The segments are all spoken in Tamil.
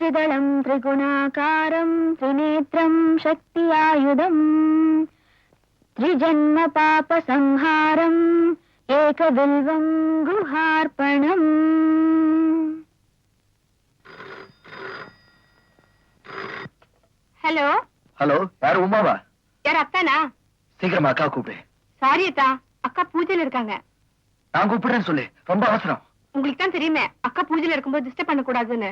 त्रिदलं त्रिगुणाकारं त्रिनेत्रं शक्त्यायुधम् त्रिजन्म पापसंहारम् एकबिल्वं गुहार्पणम् ஹலோ ஹலோ யாரு உமாவா யார் அத்தானா சீக்கிரமா அக்கா கூப்பிடு சாரி அத்தா அக்கா பூஜையில இருக்காங்க நான் கூப்பிடுறேன்னு சொல்லு ரொம்ப அவசரம் உங்களுக்கு தான் தெரியுமே அக்கா பூஜையில இருக்கும்போது டிஸ்டர்ப் பண்ண கூடாதுன்னு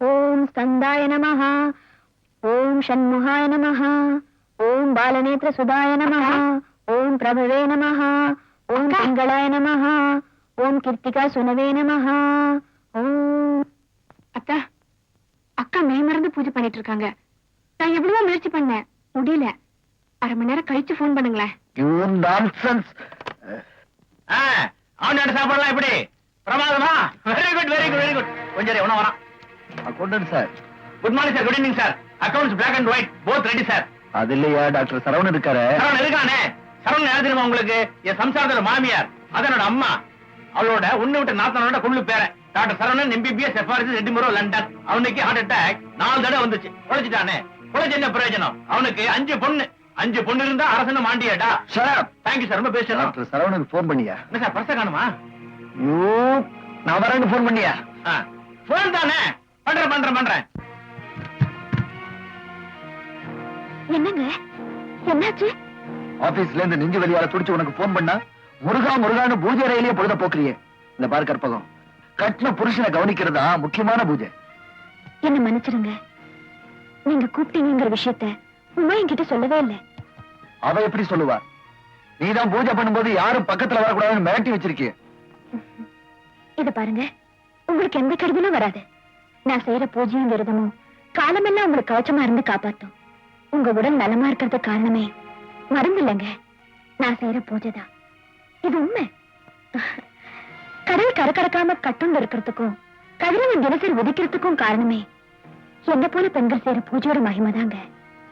ஓம் ஸ்கந்தாய நமஹ ஓம் ஷண்முகாய நமஹ ஓம் பாலநேத்திர சுதாய நமஹ ஓம் பிரபவே நமஹ ஓம் திங்களாய நமஹ ஓம் கிருத்திகா சுனவே நமஹ ஓம் அத்தா அக்கா மெய் மறந்து பூஜை பண்ணிட்டு இருக்காங்க நான் எவ்வளவோ முயற்சி பண்ணேன் முடியல அரை மணி நேரம் கழிச்சு ஃபோன் பண்ணுங்களேன் யூ நான்சென்ஸ் அவனோட சாப்பாடுலாம் எப்படி பிரமாதமா very good very good very good கொஞ்சம் உணவு வரான் accountant sir good morning sir good evening sir accounts black and white both ready sir அது இல்லையா டாக்டர் சரவணன் இருக்காரு. சரவணன் இருக்கானே? சரவணன் யாரு தெரியுமா உங்களுக்கு? என் சம்சாரத்தோட மாமியார். அதனோட அம்மா. அவளோட உன்னை விட்ட நாத்தனோட குள்ளு பேர. Doctor Saravanan MBBS FRS Edinburgh London அவனுக்கு ஹார்ட் அட்டாக் நாலு தடவை வந்துச்சு. குழைச்சிட்டானே குழைச்சு என்ன பிரயோஜனம்? அவனுக்கு அஞ்சு பொண்ணு. அஞ்சு பொண்ணு இருந்தா அரசன மாண்டியாடா சார் தேங்க்யூ சார் ரொம்ப பேசணும் டாக்டர் சரவணனுக்கு ஃபோன் பண்ணியா? என்ன சார் பர்ச காணுமா? யூ நான் வரேன்னு ஃபோன் பண்ணியா? போன் தானே? பண்றேன் பண்றேன் பண்றேன். என்னங்க? என்னாச்சு? ஆபீஸ்ல இருந்து நெஞ்சு வலியால துடிச்சு உனக்கு ஃபோன் பண்ணா முருகா முருகான்னு பூஜை அறையிலேயே பொழுத போக்குறியே. இந்த பார் கற்பகம். கட்டின புருஷனை கவனிக்கிறதா முக்கியமான பூஜை. என்ன மன்னிச்சிடுங்க. நீங்க கூப்பிட்டீங்கிற விஷயத்த உமா என்கிட்ட சொல்லவே இல்லை. அவ எப்படி சொல்லுவா? நீதான் பூஜை பண்ணும்போது யாரும் பக்கத்துல வரக்கூடாதுன்னு மிரட்டி வச்சிருக்கிய. இத பாருங்க. உங்களுக்கு எந்த கருவிலும் வராது. நான் செய்யற பூஜையும் விரதமும் காலமெல்லாம் உங்களுக்கு கவச்சமா இருந்து காப்பாத்தும். உங்க உடல் நலமா இருக்கிறது காரணமே மருந்து இல்லைங்க நான் செய்யற பூஜைதான். இது உண்மை. கடல் கரக்கடக்காம கட்டுண்டு இருக்கிறதுக்கும் கதிரவன் தினசரி உதிக்கிறதுக்கும் காரணமே என்ன போல பெண்கள் செய்யற பூஜையோட மகிமை தாங்க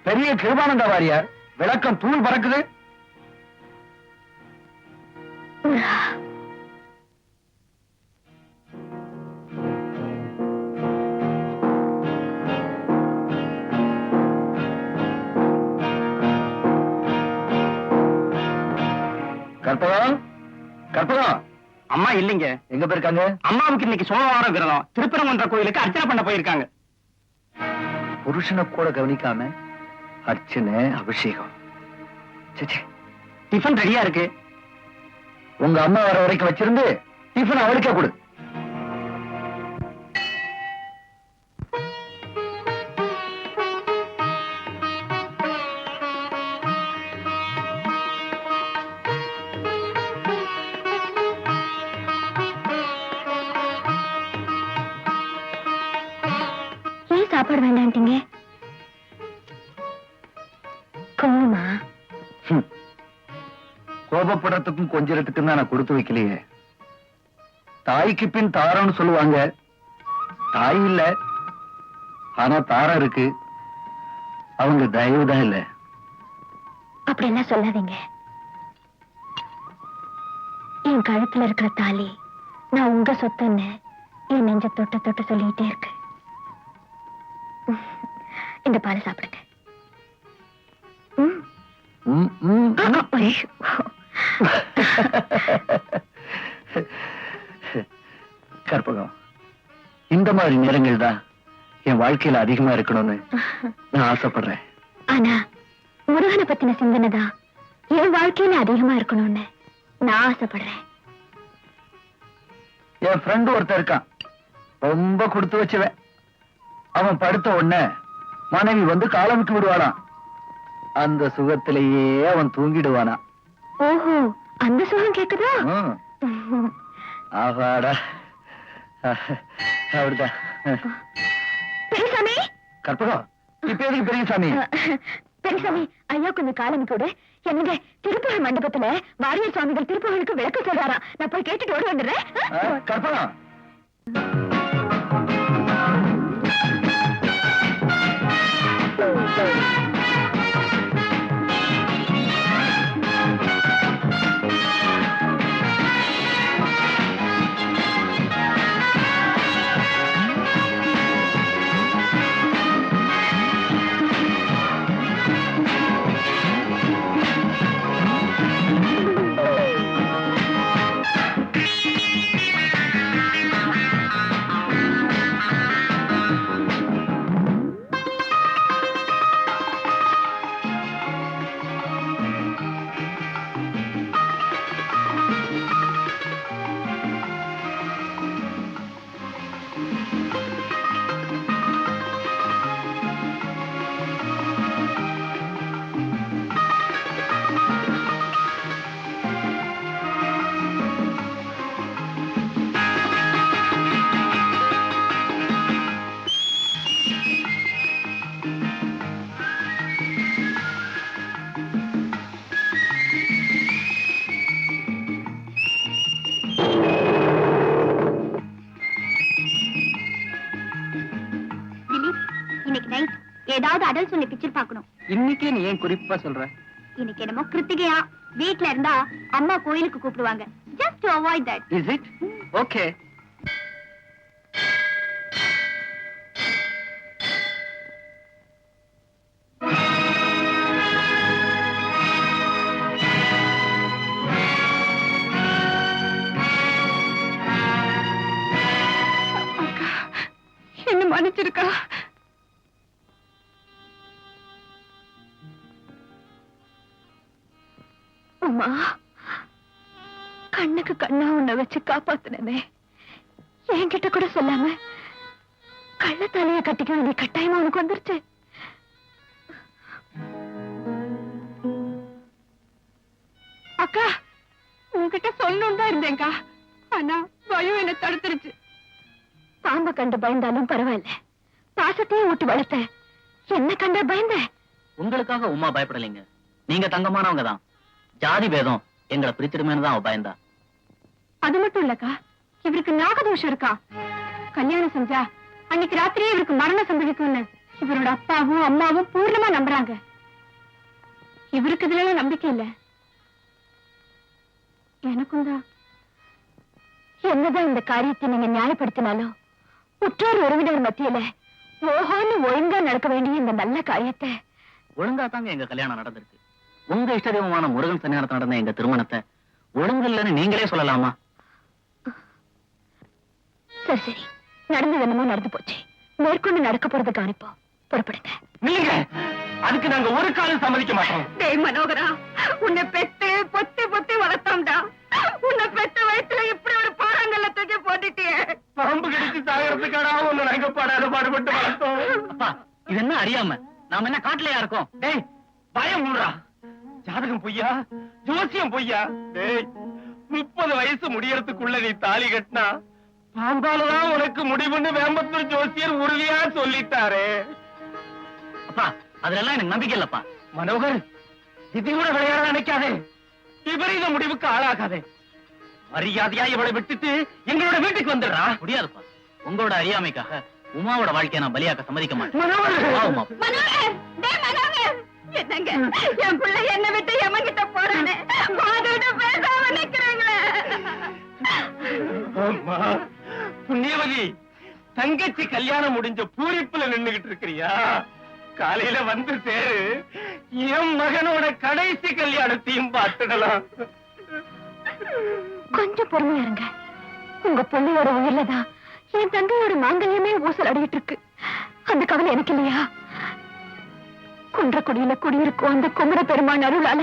பெரிய கிருபானந்த வாரியார் விளக்கம் தூள் பறக்குது. கற்பகம். அம்மா இல்லைங்க. எங்க போயிருக்காங்க? அம்மாவுக்கு இன்னைக்கு சோமவாரம் விரதம். திருப்பரங்குன்ற கோயிலுக்கு அர்ச்சனை பண்ண போயிருக்காங்க. புருஷனை கூட கவனிக்காம அர்ச்சனை அபிஷேகம். டிஃபன் ரெடியா இருக்கு. உங்க அம்மா வர வரைக்கும் வச்சிருந்து டிஃபன் அவளுக்கே கொடு. சாப்பாடு வேண்டான்ட்டீங்க? ஹம். கோபப்படுறதுக்கும் கொஞ்சறதுக்கும் தான் நான் கொடுத்து வைக்கலையே. தாய்க்கு பின் தாரம்னு சொல்லுவாங்க. தாய் இல்ல. ஆனா தாரம் இருக்கு. அவங்க தயவுதான் இல்ல. அப்படி எல்லாம் சொல்லாதீங்க. என் கழுத்துல இருக்கிற தாலி நான் உங்க சொத்துன்னு என் நெஞ்ச தொட்டு தொட்டு சொல்லிட்டே இருக்கு. இந்த பாலை சாப்பிடுங்க. கற்பகம் இந்த மாதிரி நேரங்கள் தான் என் வாழ்க்கையில அதிகமா இருக்கணும்னு நான் ஆசைப்படுறேன். ஆனா முருகனை பத்தின சிந்தனை தான் என் வாழ்க்கையில அதிகமா இருக்கணும்னு நான் ஆசைப்படுறேன். என் ஃப்ரெண்டு ஒருத்தன் இருக்கான். ரொம்ப கொடுத்து வச்சவன். அவன் படுத்த உடனே மனைவி வந்து காலமிட்டு விடுவானாம் அந்த சுகத்திலேயே அவன் தூங்கிடுவானா. ஓஹோ அந்த சுகம் கேக்குதா. ஆகாடா அப்படிதான். பெரியசாமி? கற்பகம் இப்ப எதுக்கு பெரியசாமி? பெரியசாமி ஐயா கொஞ்சம் காலம் கூட என்னங்க திருப்புகழ் மண்டபத்துல வாரியர் சுவாமிகள் திருப்புகழுக்கு விளக்கு சொல்றாராம். நான் போய் கேட்டுட்டு ஓடி வந்துடுறேன். கற்பகம் இன்னைக்கு நைட் ஏதாவது அடல் சொல்லி பிக்சர் பார்க்கணும். இன்னைக்கே நீ ஏன் குறிப்பா சொல்ற? இன்னைக்கு என்னமோ கிருத்திகையா வீட்ல இருந்தா அம்மா கோயிலுக்கு கூப்பிடுவாங்க. Just to avoid that is it okay என்ன மன்னிச்சிருக்கா. அம்மா. கண்ணுக்கு கண்ணா உன்னை வச்சு காப்பாத்துனமே என்கிட்ட கூட சொல்லாம கள்ள தலைய கட்டிக்க வேண்டிய கட்டாயமா உனக்கு வந்துருச்சு. அக்கா உன்கிட்ட சொல்லணும் தான் இருந்தேன்க்கா. ஆனா பயம் என்ன தடுத்துருச்சு. பாம்ப கண்டு பயந்தாலும் பரவாயில்ல. பாசத்தையும் ஊட்டி வளர்த்த. என்ன கண்ட பயந்த? உங்களுக்காக உமா பயப்படலைங்க. நீங்க தங்கமானவங்க தான். ஜாதி பேதம் எங்களை பிரிச்சிடுமேனு தான் அவ பயந்தா அது மட்டும் இல்லக்கா இவருக்கு நாகதோஷம் இருக்கா? கல்யாணம் செஞ்சா அன்னைக்கு ராத்திரியே இவருக்கு மரணம் சம்பவிக்கும்னு இவரோட அப்பாவும் அம்மாவும் பூர்ணமா நம்புறாங்க. இவருக்கு இதுல நம்பிக்கை இல்ல. எனக்கும் தான். என்னதான் இந்த காரியத்தை நீங்க நியாயப்படுத்தினாலும் உற்றோர் உறவினர் மத்தியில ஓஹோன்னு ஒழுங்கா நடக்க வேண்டிய இந்த நல்ல காரியத்தை ஒழுங்கா தாங்க எங்க கல்யாணம் நடந்திருக்கு. உங்க இஷ்ட தெய்வமான முருகன் சன்னியானத்துல நடந்த எங்க திருமணத்தை ஒழுங்கு இல்லைன்னு நீங்களே சொல்லலாமா? சரி சரி. நடந்தது என்னமோ நடந்து போச்சு. மேற்கொண்டு நடக்க போறது கவனிப்போம். புறப்படுங்க. நில்லுங்க அதுக்கு நாங்க ஒரு காலம் சம்மதிக்க மாட்டோம். டேய் மனோகரா உன்னை பெத்து பொத்தி பொத்தி வளர்த்தோம்டா. உன்னை பெத்த வயசுல இப்படி ஒரு பாறாங்கல்ல தூக்கி போட்டுட்டியே. பாம்பு கடிச்சு சாகறதுக்காடா ஒண்ணு நாங்க படாத பாடுபட்டு வளர்த்தோம். இது என்ன அறியாம? நாம என்ன காட்டுலயா இருக்கோம்? டேய் பயம் மூடுறா. ஜாதகம் பொய்யா? ஜோசியம் பொய்யா? டேய் முப்பது வயசு முடியறதுக்குள்ள நீ தாலி கட்டினா பாம்பாலதான் உனக்கு முடிவுன்னு வேம்பத்தூர் ஜோசியர் உறுதியா சொல்லிட்டாரே. அப்பா அதுல எல்லாம் எனக்கு நம்பிக்கை இல்லப்பா. மனோகர் இது கூட விளையாட நினைக்காதே. விபரீத முடிவுக்கு ஆளாகாதே. மரியாதையா இவளை விட்டுட்டு எங்களோட வீட்டுக்கு வந்துடுறா? முடியாதுப்பா. உங்களோட அறியாமைக்காக உமாவோட வாழ்க்கையை நான் பலியாக்க சம்மதிக்க மாட்டேன். மனோகர்! என்னங்க? என் பிள்ளை என்ன விட்டு எமங்கிட்ட போறானே? அதோட பேசாம நிக்கிறீங்களே. அம்மா புண்ணியவதி தங்கச்சி கல்யாணம் முடிஞ்ச பூரிப்புல நின்னுகிட்டு இருக்கிறியா? காலையில வந்து சேரு என் மகனோட கடைசி கல்யாணத்தையும் பார்த்துடலாம். கொஞ்சம் பொறுமையா இருங்க. உங்க பொண்ணையோட உயிர்லதான் என் தங்கையோட மாங்கல்யமே ஊசல் அடிக்கிட்டு இருக்கு. அந்த கவலை எனக்கு இல்லையா? குன்றக்குடியில குடியிருக்கும் அந்த குமர பெருமான் அருளால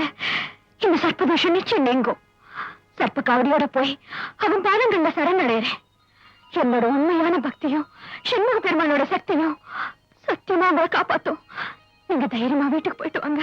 இந்த சர்ப்பதோஷம் நிச்சயம் நீங்கும். சர்ப்ப காவடியோட போய் அவன் பாதங்கள்ல சரணடைறேன் என்னோட உண்மையான பக்தியும் சண்முக பெருமானோட சக்தியும் சத்தியமா உங்களை காப்பாத்தும். நீங்க தைரியமா வீட்டுக்கு போயிட்டு வாங்க.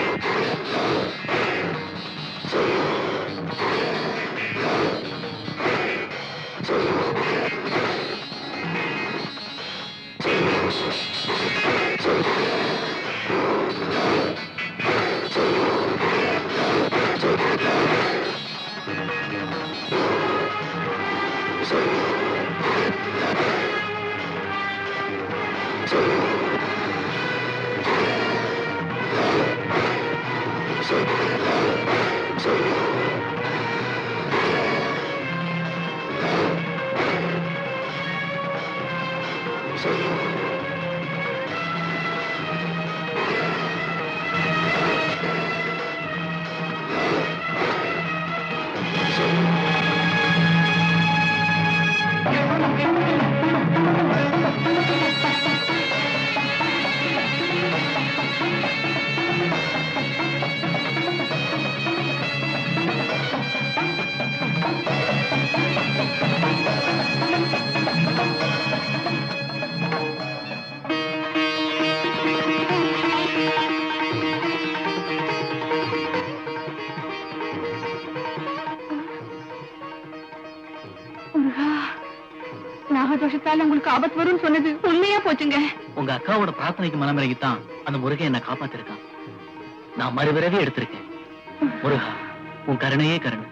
முருகா நாகதோஷத்தால உங்களுக்கு ஆபத்து வரும்னு சொன்னது உண்மையா போச்சுங்க. உங்க அக்காவோட பிரார்த்தனைக்கு மனமிறங்கித்தான் அந்த முருகன் என்ன காப்பாத்திருக்கான். நான் மறுபிறவி எடுத்திருக்கேன். முருகா உன் கருணையே கருணை.